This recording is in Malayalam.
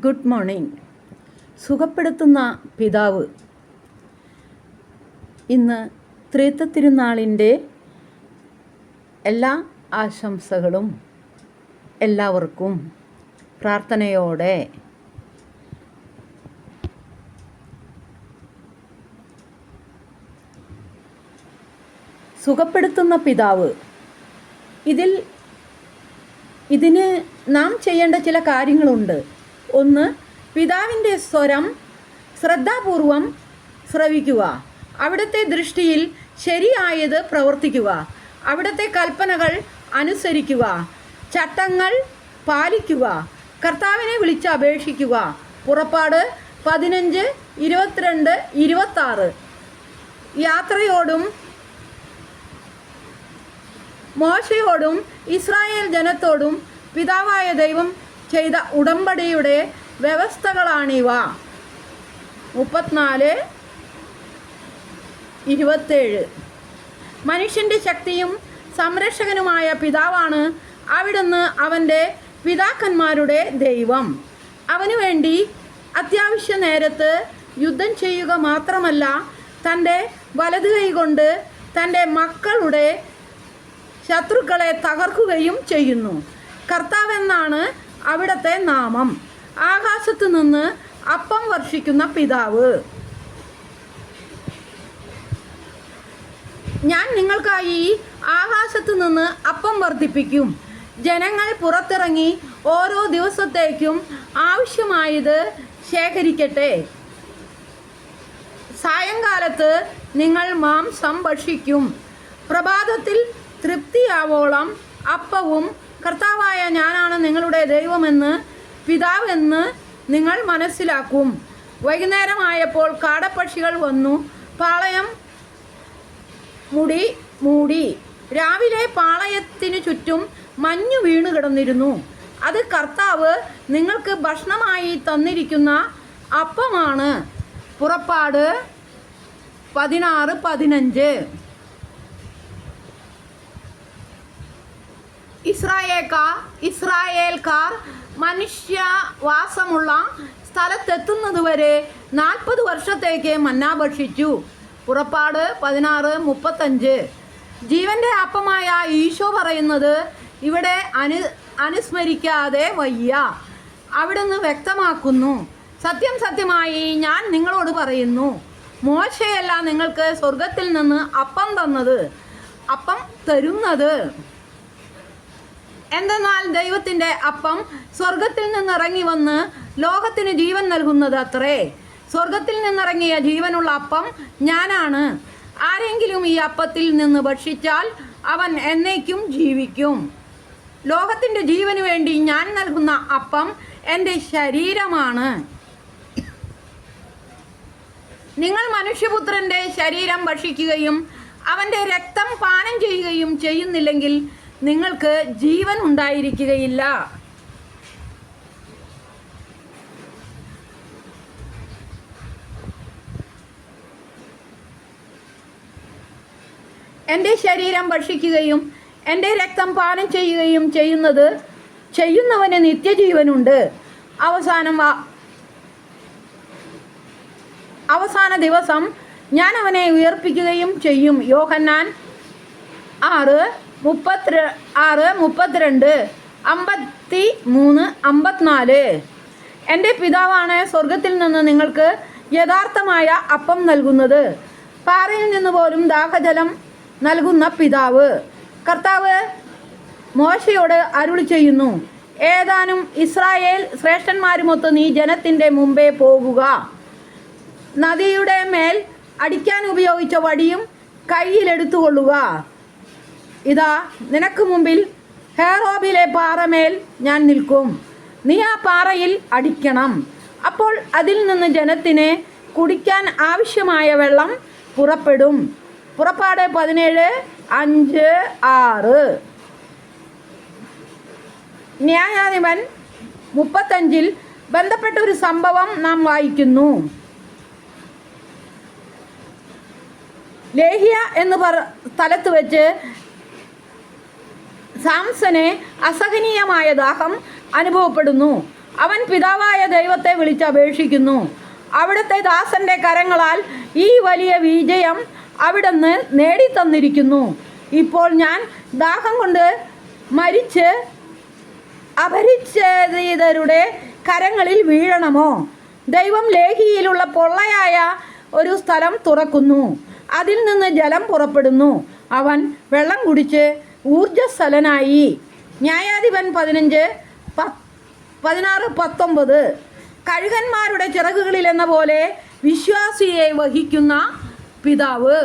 Good morning. സുഖപ്പെടുത്തുന്ന പിതാവ്. ഇന്ന് ത്രീത്ത തിരുനാളിന്റെ എല്ലാ ആശംസകളും എല്ലാവർക്കും പ്രാർത്ഥനയോടെ. സുഖപ്പെടുത്തുന്ന പിതാവ്. ഇതിൽ ഇതിന് നാം ചെയ്യേണ്ട ചില കാര്യങ്ങളുണ്ട്. ഒന്ന് പിതാവിന്റെ സ്വരം ശ്രദ്ധാപൂർവം ശ്രവിക്കുക. അവിടുത്തെ ദൃഷ്ടിയിൽ ശരിയായത് പ്രവർത്തിക്കുക. അവിടുത്തെ കൽപ്പനകൾ അനുസരിക്കുക. ചട്ടങ്ങൾ പാലിക്കുക. കർത്താവിനെ വിളിച്ച് അപേക്ഷിക്കുക. പുറപ്പാട് പതിനഞ്ച് ഇരുപത്തിരണ്ട് ഇരുപത്താറ്. യാത്രയോടും മോശയോടും ഇസ്രായേൽ ജനത്തോടും പിതാവായ ദൈവം ചെയ്ത ഉടമ്പടിയുടെ വ്യവസ്ഥകളാണിവ. മുപ്പത്തിനാല് ഇരുപത്തേഴ്. മനുഷ്യന്റെ ശക്തിയും സംരക്ഷകനുമായ പിതാവാണ് അവിടുന്ന് അവന്റെ പിതാക്കന്മാരുടെ ദൈവം. അവനു വേണ്ടി അത്യാവശ്യ നേരത്ത് യുദ്ധം ചെയ്യുക മാത്രമല്ല തന്റെ വലതു കൈകൊണ്ട് തന്റെ മക്കളുടെ ശത്രുക്കളെ തകർക്കുകയും ചെയ്യുന്നു. കർത്താവെന്നാണ് അവിടത്തെ നാമം. ആകാശത്ത് നിന്ന് അപ്പം വർഷിക്കുന്ന പിതാവ്. ഞാൻ നിങ്ങൾക്കായി ആകാശത്ത് നിന്ന് അപ്പം വർദ്ധിപ്പിക്കും. ജനങ്ങൾ പുറത്തിറങ്ങി ഓരോ ദിവസത്തേക്കും ആവശ്യമായത് ശേഖരിക്കട്ടെ. സായങ്കാലത്ത് നിങ്ങൾ മാംസം ഭക്ഷിക്കും. പ്രഭാതത്തിൽ തൃപ്തിയാവോളം അപ്പവും കർത്താവായ ഞാനാണ് നിങ്ങളുടെ ദൈവമെന്ന് പിതാവ് എന്ന് നിങ്ങൾ മനസ്സിലാക്കും. വൈകുന്നേരമായപ്പോൾ കാടപ്പക്ഷികൾ വന്നു പാളയം മുടി മൂടി. രാവിലെ പാളയത്തിനു ചുറ്റും മഞ്ഞു വീണു കിടന്നിരുന്നു. അത് കർത്താവ് നിങ്ങൾക്ക് ഭക്ഷണമായി തന്നിരിക്കുന്ന അപ്പമാണ്. പുറപ്പാട് പതിനാറ് പതിനഞ്ച്. ഇസ്രായേൽക്കാർ ഇസ്രായേൽക്കാർ മനുഷ്യവാസമുള്ള സ്ഥലത്തെത്തുന്നതുവരെ നാൽപ്പത് വർഷത്തേക്ക് മന്ന ഭക്ഷിച്ചു പുറപ്പാട് പതിനാറ് മുപ്പത്തഞ്ച്. ജീവന്റെ അപ്പമായ ഈശോ പറയുന്നത് ഇവിടെ അനു അനുസ്മരിക്കാതെ വയ്യ. അവിടുന്ന് വ്യക്തമാക്കുന്നു. സത്യം സത്യമായി ഞാൻ നിങ്ങളോട് പറയുന്നു. മോശയല്ല നിങ്ങൾക്ക് സ്വർഗത്തിൽ നിന്ന് അപ്പം തന്നത് അപ്പം തരുന്നത്. എന്തെന്നാൽ ദൈവത്തിന്റെ അപ്പം സ്വർഗത്തിൽ നിന്നിറങ്ങി വന്ന് ലോകത്തിന് ജീവൻ നൽകുന്നത് അത്രേ. സ്വർഗത്തിൽ നിന്നിറങ്ങിയ ജീവനുള്ള അപ്പം ഞാനാണ്. ആരെങ്കിലും ഈ അപ്പത്തിൽ നിന്ന് ഭക്ഷിച്ചാൽ അവൻ എന്നേക്കും ജീവിക്കും. ലോകത്തിന്റെ ജീവന് വേണ്ടി ഞാൻ നൽകുന്ന അപ്പം എന്റെ ശരീരമാണ്. നിങ്ങൾ മനുഷ്യപുത്രന്റെ ശരീരം ഭക്ഷിക്കുകയും അവന്റെ രക്തം പാനം ചെയ്യുകയും ചെയ്യുന്നില്ലെങ്കിൽ നിങ്ങൾക്ക് ജീവൻ ഉണ്ടായിരിക്കുകയില്ല. എന്റെ ശരീരം ഭക്ഷിക്കുകയും എന്റെ രക്തം പാനം ചെയ്യുകയും ചെയ്യുന്നത് ചെയ്യുന്നവന് നിത്യജീവനുണ്ട്. അവസാനം അവസാന ദിവസം ഞാൻ അവനെ ഉയർപ്പിക്കുകയും ചെയ്യും. യോഹന്നാൻ ആറ് മുപ്പത്തി ആറ് മുപ്പത്തിരണ്ട് അമ്പത്തി മൂന്ന് അമ്പത്തിനാല്. എന്റെ പിതാവാണ് സ്വർഗത്തിൽ നിന്ന് നിങ്ങൾക്ക് യഥാർത്ഥമായ അപ്പം നൽകുന്നത്. പാറയിൽ നിന്ന് പോലും ദാഹജലം നൽകുന്ന പിതാവ്. കർത്താവ് മോശയോട് അരുളി ചെയ്യുന്നു ഏതാനും ഇസ്രായേൽ ശ്രേഷ്ഠന്മാരുമൊത്ത് നീ ജനത്തിന്റെ മുമ്പേ പോകുക. നദിയുടെ മേൽ അടിക്കാൻ ഉപയോഗിച്ച വടിയും കയ്യിലെടുത്തുകൊള്ളുക ഇതാ നിനക്ക് മുമ്പിൽ ഹെയറോബിലെ പാറമേൽ ഞാൻ നിൽക്കും. നീ ആ പാറയിൽ അടിക്കണം. അപ്പോൾ അതിൽ നിന്ന് ജനത്തിന് കുടിക്കാൻ ആവശ്യമായ വെള്ളം പുറപ്പെടും. പുറപ്പാട് പതിനേഴ് അഞ്ച് ആറ്. ന്യായാധിപൻ മുപ്പത്തഞ്ചിൽ ബന്ധപ്പെട്ട ഒരു സംഭവം നാം വായിക്കുന്നു. ലേഹ്യ എന്ന് പറ സ്ഥലത്ത് വെച്ച് സാംസന് അസഹനീയമായ ദാഹം അനുഭവപ്പെടുന്നു. അവൻ പിതാവായ ദൈവത്തെ വിളിച്ചപേക്ഷിക്കുന്നു. അവിടുത്തെ ദാസന്റെ കരങ്ങളാൽ ഈ വലിയ വിജയം അവിടുന്ന് നേടിത്തന്നിരിക്കുന്നു. ഇപ്പോൾ ഞാൻ ദാഹം കൊണ്ട് മരിച്ച് അപരിച്ഛേദിതരുടെ കരങ്ങളിൽ വീഴണമോ? ദൈവം ലേഹിയിലുള്ള പൊള്ളയായ ഒരു സ്ഥലം തുറക്കുന്നു. അതിൽ നിന്ന് ജലം പുറപ്പെടുന്നു. അവൻ വെള്ളം കുടിച്ച് ഊർജസ്വലനായി ന്യായാധിപൻ പതിനഞ്ച് പതിനാറ് പത്തൊമ്പത്. കഴുകന്മാരുടെ ചിറകുകളിൽ എന്ന പോലെ വിശ്വാസിയെ വഹിക്കുന്ന പിതാവ്.